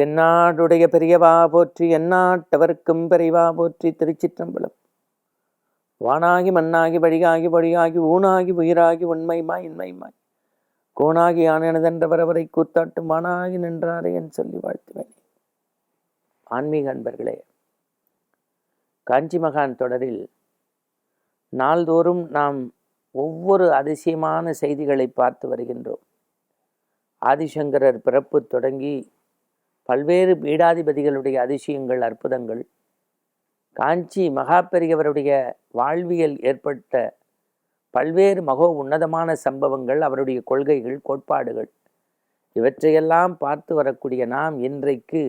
தென்னாடுடைய பெரியவா போற்றி எந்நாட்டவர்க்கும் பெரியவா போற்றி திருச்சிற்றம்பலம். வானாகி மண்ணாகி வழியாகி வழியாகி ஊனாகி உயிராகி உண்மைமாய் இன்மைமாய். கோணாகி ஆனதென்றவரவரை கூத்தாட்டும் வானாகி நின்றாரே என் சொல்லி வாழ்த்துவேன். ஆன்மீக அன்பர்களே காஞ்சி மகான் தொடரில் நாள்தோறும் நாம் ஒவ்வொரு அதிசயமான செய்திகளை பார்த்து வருகின்றோம். ஆதிசங்கரர் பிறப்பு தொடங்கி பல்வேறு பீடாதிபதிகளுடைய அதிசயங்கள் அற்புதங்கள். காஞ்சி மகா பெரியவருடைய வாழ்வியல் ஏற்பட்ட பல்வேறு மகோ உன்னதமான சம்பவங்கள் அவருடைய கொள்கைகள் கோட்பாடுகள். இவற்றையெல்லாம் பார்த்து வரக்கூடிய நாம் இன்றைக்கு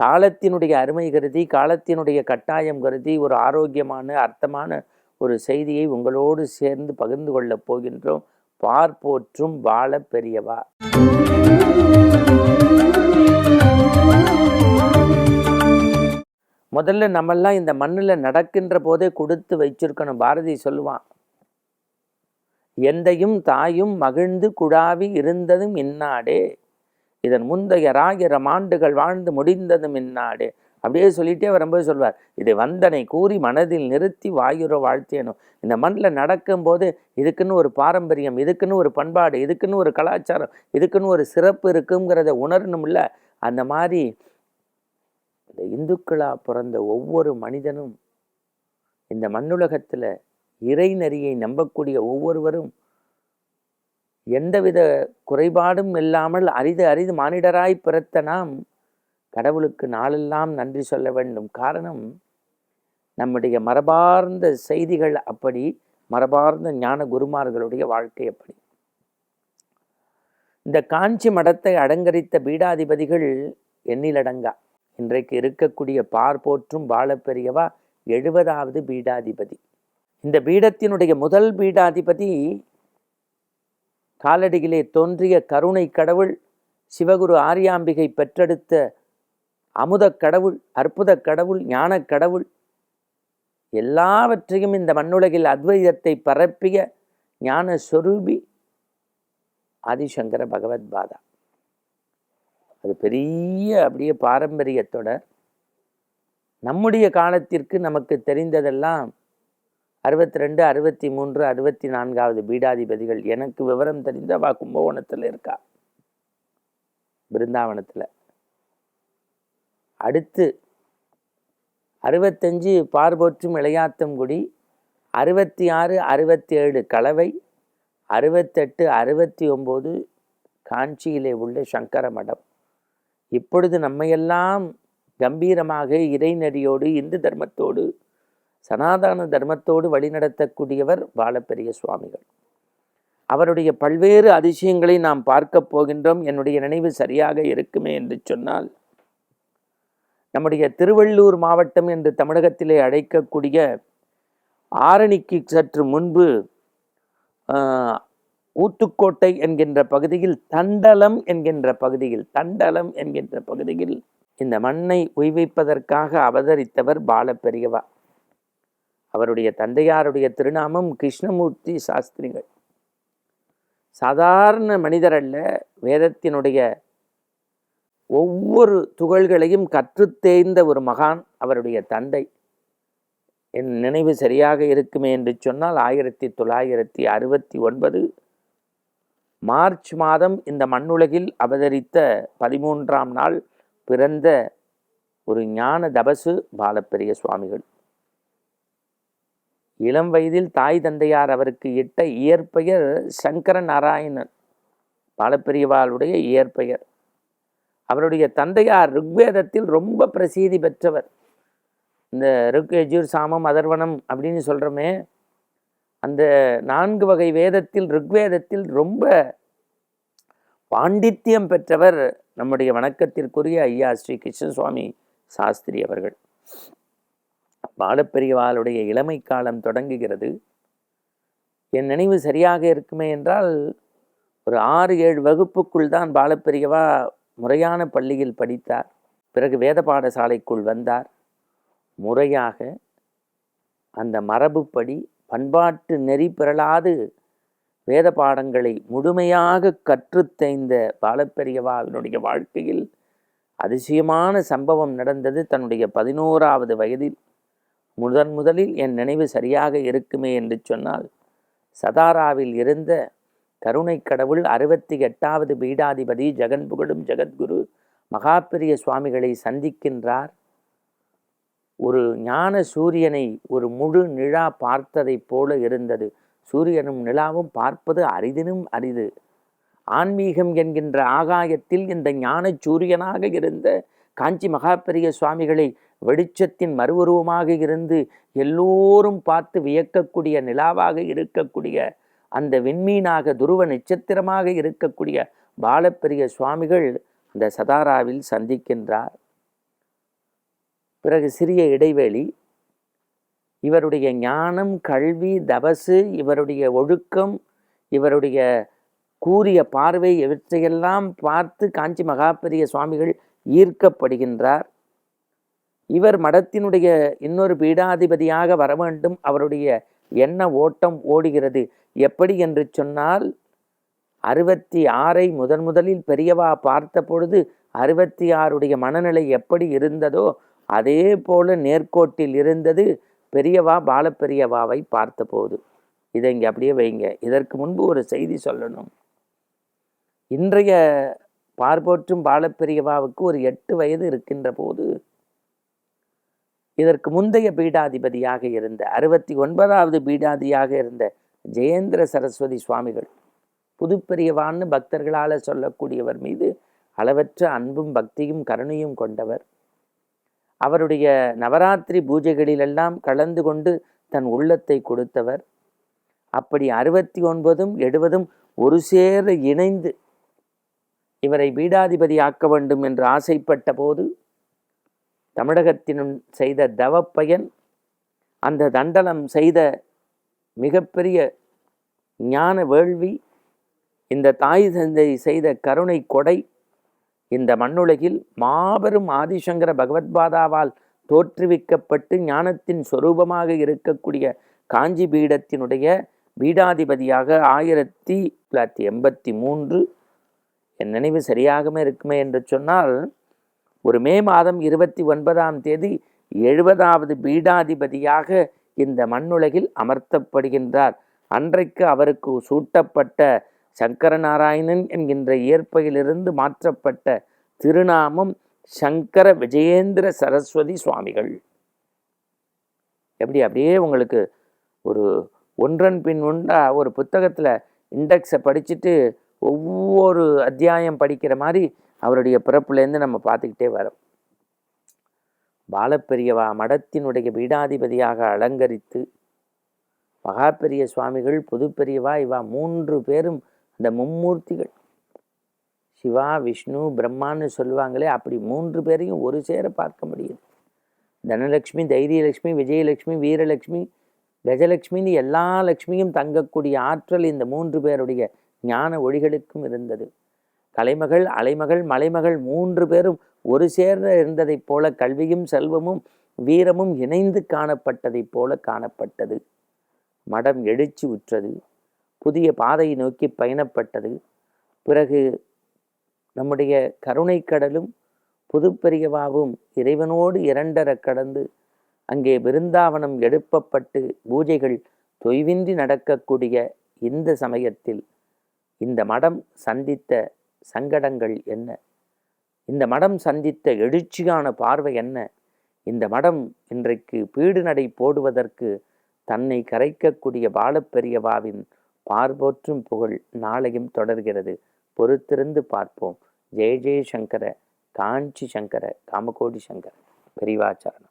காலத்தினுடைய அருமை கருதி காலத்தினுடைய கட்டாயம் கருதி ஒரு ஆரோக்கியமான அர்த்தமான ஒரு செய்தியை உங்களோடு சேர்ந்து பகிர்ந்து கொள்ளப் போகின்றோம். பார்ப்போற்றும் வாழ பெரியவா. முதல்ல நம்மெல்லாம் இந்த மண்ணில் நடக்கின்ற போதே கொடுத்து வச்சிருக்கணும். பாரதி சொல்லுவான் எந்தையும் தாயும் மகிழ்ந்து குழாவி இருந்ததும் இன்னாடே இதன் முந்தைய ராயிரம் ஆண்டுகள் வாழ்ந்து முடிந்ததும் இன்னாடே அப்படியே சொல்லிட்டே வரும்போது சொல்வார் இது வந்தனை கூறி மனதில் நிறுத்தி வாயுற வாழ்த்தேனும் இந்த மண்ணில் நடக்கும்போது இதுக்குன்னு ஒரு பாரம்பரியம் இதுக்குன்னு ஒரு பண்பாடு இதுக்குன்னு ஒரு கலாச்சாரம் இதுக்குன்னு ஒரு சிறப்பு இருக்குங்கிறத உணரணும்ல. அந்த மாதிரி இந்த இந்துக்களாக பிறந்த ஒவ்வொரு மனிதனும் இந்த மண்ணுலகத்தில் இறைநெறியை நம்பக்கூடிய ஒவ்வொருவரும் எந்தவித குறைபாடும் இல்லாமல் அரிது அரிது மானிடராய் பிறத்த நாம் கடவுளுக்கு நாளெல்லாம் நன்றி சொல்ல வேண்டும். காரணம் நம்முடைய மரபார்ந்த செய்திகள் அப்படி மரபார்ந்த ஞான குருமார்களுடைய வாழ்க்கை அப்படி. இந்த காஞ்சி மடத்தை அடங்கரித்த பீடாதிபதிகள் எண்ணிலடங்கா. இன்றைக்கு இருக்கக்கூடிய பார் போற்றும் வாழப்பெரியவா எழுபதாவது பீடாதிபதி. இந்த பீடத்தினுடைய முதல் பீடாதிபதி காலடியிலே தோன்றிய கருணை கடவுள் சிவகுரு ஆரியாம்பிகை பெற்றெடுத்த அமுத கடவுள் அற்புத கடவுள் ஞான கடவுள் எல்லாவற்றையும் இந்த மண்ணுலகில் அத்வைதத்தை பரப்பிய ஞான சொரூபி ஆதிசங்கர பகவத்பாதா அது பெரிய அப்படியே பாரம்பரியத்தோட நம்முடைய காலத்திற்கு நமக்கு தெரிந்ததெல்லாம் அறுபத்தி ரெண்டு அறுபத்தி மூன்று அறுபத்தி நான்காவது பீடாதிபதிகள் எனக்கு விவரம் தெரிந்த வா கும்பகோணத்தில் இருக்கா. பிருந்தாவனத்தில். அடுத்து அறுபத்தஞ்சு பார்போற்றும் இளையாத்தங்குடி அறுபத்தி ஆறு அறுபத்தி ஏழு கலவை அறுபத்தெட்டு அறுபத்தி ஒம்பது காஞ்சியிலே உள்ள சங்கர மடம் இப்பொழுது நம்மையெல்லாம் கம்பீரமாக இறைநடியோடு இந்து தர்மத்தோடு சனாதன தர்மத்தோடு வழிநடத்தக்கூடியவர் பாலப்பெரிய சுவாமிகள். அவருடைய பல்வேறு அதிசயங்களை நாம் பார்க்கப் போகின்றோம். என்னுடைய நினைவு சரியாக இருக்குமே என்று சொன்னால் நம்முடைய திருவள்ளூர் மாவட்டம் என்று தமிழகத்திலே அழைக்கக்கூடிய ஆரணிக்கு சற்று முன்பு ஊத்துக்கோட்டை என்கின்ற பகுதியில் தண்டலம் என்கின்ற பகுதியில் தண்டலம் என்கின்ற பகுதியில் இந்த மண்ணை உய்விப்பதற்காக அவதரித்தவர் பாலப்பெரியவா. அவருடைய தந்தையாருடைய திருநாமம் கிருஷ்ணமூர்த்தி சாஸ்திரிகள். சாதாரண மனிதர் அல்ல வேதத்தினுடைய ஒவ்வொரு துகள்களையும் கற்றுத்தேய்ந்த ஒரு மகான் அவருடைய தந்தை. என் நினைவு சரியாக இருக்குமே என்று சொன்னால் ஆயிரத்தி தொள்ளாயிரத்தி அறுபத்தி ஒன்பது மார்ச் மாதம் இந்த மண்ணுலகில் அவதரித்த பதிமூன்றாம் நாள் பிறந்த ஒரு ஞான தபசு பாலப்பெரிய சுவாமிகள். இளம் வயதில் தாய் தந்தையார் அவருக்கு இட்ட இயற்பெயர் சங்கர நாராயணன் பாலப்பெரியவாளுடைய இயற்பெயர். அவருடைய தந்தையார் ருக்வேதத்தில் ரொம்ப பிரசீதி பெற்றவர். இந்த ருக் எஜூர் சாமம் அதர்வனம் அப்படின்னு சொல்கிறோமே அந்த நான்கு வகை வேதத்தில் ருக்வேதத்தில் ரொம்ப பாண்டித்யம் பெற்றவர் நம்முடைய வணக்கத்திற்குரிய ஐயா ஸ்ரீ கிருஷ்ணசுவாமி சாஸ்திரி அவர்கள். பாலப்பெரியவாளுடைய இளமை காலம் தொடங்குகிறது. என் நினைவு சரியாக இருக்குமே என்றால் ஒரு ஆறு ஏழு வகுப்புக்குள் தான் பாலப்பெரியவா முறையான பள்ளியில் படித்தார். பிறகு வேத பாடசாலைக்குள் வந்தார். முறையாக அந்த மரபுப்படி பண்பாட்டு நெறி பிறளாது வேத பாடங்களை முழுமையாக கற்றுத்தைந்த பாலப்பெரியவாவினுடைய வாழ்க்கையில் அதிசயமான சம்பவம் நடந்தது தன்னுடைய பதினோராவது வயதில். முதன் முதலில் என் நினைவு சரியாக இருக்குமே என்று சொன்னால் சதாராவில் இருந்த கருணை கடவுள் அறுபத்தி எட்டாவது பீடாதிபதி ஜெகன் புகழும் ஜெகத்குரு மகாபிரிய சுவாமிகளை சந்திக்கின்றார். ஒரு ஞான சூரியனை ஒரு முழு நிலா பார்த்ததைப் போல இருந்தது. சூரியனும் நிலாவும் பார்ப்பது அரிதினும் அரிது. ஆன்மீகம் என்கின்ற ஆகாயத்தில் இந்த ஞான சூரியனாக இருந்த காஞ்சி மகாபெரிய சுவாமிகளை வெளிச்சத்தின் மறுவுருவமாக இருந்து எல்லோரும் பார்த்து வியக்கக்கூடிய நிலாவாக இருக்கக்கூடிய அந்த விண்மீனாக துருவ நட்சத்திரமாக இருக்கக்கூடிய பாலப்பெரிய சுவாமிகள் அந்த சதாராவில் சந்திக்கின்றார். பிறகு சிறிய இடைவெளி. இவருடைய ஞானம் கல்வி தபசு இவருடைய ஒழுக்கம் இவருடைய கூறிய பார்வை இவற்றையெல்லாம் பார்த்து காஞ்சி மகாபெரிய சுவாமிகள் ஈர்க்கப்படுகின்றார். இவர் மடத்தினுடைய இன்னொரு பீடாதிபதியாக வர வேண்டும் அவருடைய எண்ண ஓட்டம் ஓடுகிறது. எப்படி என்று சொன்னால் அறுபத்தி ஆறை முதன் முதலில் பெரியவா பார்த்த பொழுது அறுபத்தி ஆறுடைய மனநிலை எப்படி இருந்ததோ அதே போல நேர்கோட்டில் இருந்தது பெரியவா பாலப்பெரியவாவை பார்த்தபோது. இதை இங்கே அப்படியே வைங்க. இதற்கு முன்பு ஒரு செய்தி சொல்லணும். இன்றைய பார்போற்றும் பாலப்பெரியவாவுக்கு ஒரு எட்டு வயது இருக்கின்ற போது இதற்கு முந்தைய பீடாதிபதியாக இருந்த அறுபத்தி ஒன்பதாவது பீடாதியாக இருந்த ஜெயேந்திர சரஸ்வதி சுவாமிகள் புதுப்பெரியவான்னு பக்தர்களால் சொல்லக்கூடியவர் மீது அளவற்ற அன்பும் பக்தியும் கருணையும் கொண்டவர். அவருடைய நவராத்திரி பூஜைகளிலெல்லாம் கலந்து கொண்டு தன் உள்ளத்தை கொடுத்தவர். அப்படி அறுபத்தி ஒன்பதும் எழுபதும் ஒரு சேர இணைந்து இவரை பீடாதிபதி ஆக்க வேண்டும் என்று ஆசைப்பட்ட போது தமிழகத்தினும் செய்த தவப்பயன் அந்த தண்டலம் செய்த மிகப்பெரிய ஞான வேள்வி இந்த தாய் தந்தை செய்த கருணை கொடை இந்த மண்ணுலகில் மாபெரும் ஆதிசங்கர பகவத்பாதாவால் தோற்றுவிக்கப்பட்டு ஞானத்தின் சொரூபமாக இருக்கக்கூடிய காஞ்சி பீடத்தினுடைய பீடாதிபதியாக ஆயிரத்தி தொள்ளாயிரத்தி எண்பத்தி மூன்று என் நினைவு சரியாகவே இருக்குமே என்று சொன்னால் ஒரு மே மாதம் இருபத்தி ஒன்பதாம் தேதி எழுபதாவது பீடாதிபதியாக இந்த மண்ணுலகில் அமர்த்தப்படுகின்றார். அன்றைக்கு அவருக்கு சூட்டப்பட்ட சங்கரநாராயணன் என்கின்ற இயற்பையிலிருந்து மாற்றப்பட்ட திருநாமம் சங்கர விஜயேந்திர சரஸ்வதி சுவாமிகள். எப்படி அப்படியே உங்களுக்கு ஒரு ஒன்றன் பின் ஒன்றா ஒரு புத்தகத்தில் இண்டெக்ஸை படிச்சுட்டு ஒவ்வொரு அத்தியாயம் படிக்கிற மாதிரி அவருடைய பிறப்புலேருந்து நம்ம பார்த்துக்கிட்டே வரோம். பாலப்பெரியவா மடத்தினுடைய பீடாதிபதியாக அலங்கரித்து மகாபெரிய சுவாமிகள் புதுப்பெரியவா இவா மூன்று பேரும் அந்த மும்மூர்த்திகள். சிவா விஷ்ணு பிரம்மான்னு சொல்லுவாங்களே அப்படி மூன்று பேரையும் ஒரு சேர பார்க்க முடியுது தனலட்சுமி தைரியலட்சுமி விஜயலட்சுமி வீரலட்சுமி கஜலட்சுமின்னு எல்லா லட்சுமியும் தங்கக்கூடிய ஆற்றல் இந்த மூன்று பேருடைய ஞான ஒளிகளுக்கும் இருந்தது. கலைமகள் அலைமகள் மலைமகள் மூன்று பேரும் ஒரு சேர்ந்த இருந்ததைப் போல கல்வியும் செல்வமும் வீரமும் இணைந்து காணப்பட்டதைப் போல காணப்பட்டது. மடம் எழுச்சி உற்றது. புதிய பாதையை நோக்கி பயணப்பட்டது. பிறகு நம்முடைய கருணை கடலும் புதுப்பெரியவாவும் இறைவனோடு இரண்டர கடந்து அங்கே விருந்தாவனம் எழுப்பப்பட்டு பூஜைகள் தொய்வின்றி நடக்கக்கூடிய இந்த சமயத்தில் இந்த மடம் சந்தித்த சங்கடங்கள் என்ன? இந்த மடம் சந்தித்த எழுச்சியான பார்வை என்ன? இந்த மடம் இன்றைக்கு பீடுநடை போடுவதற்கு தன்னை கரைக்கக்கூடிய பாலப்பெரியவாவின் பார்போற்றும் புகழ் நாளையும் தொடர்கிறது. பொறுத்திருந்து பார்ப்போம். ஜெய ஜெய சங்கர காஞ்சி சங்கர காமகோடி சங்கர. பெரிவாச்சாரணம்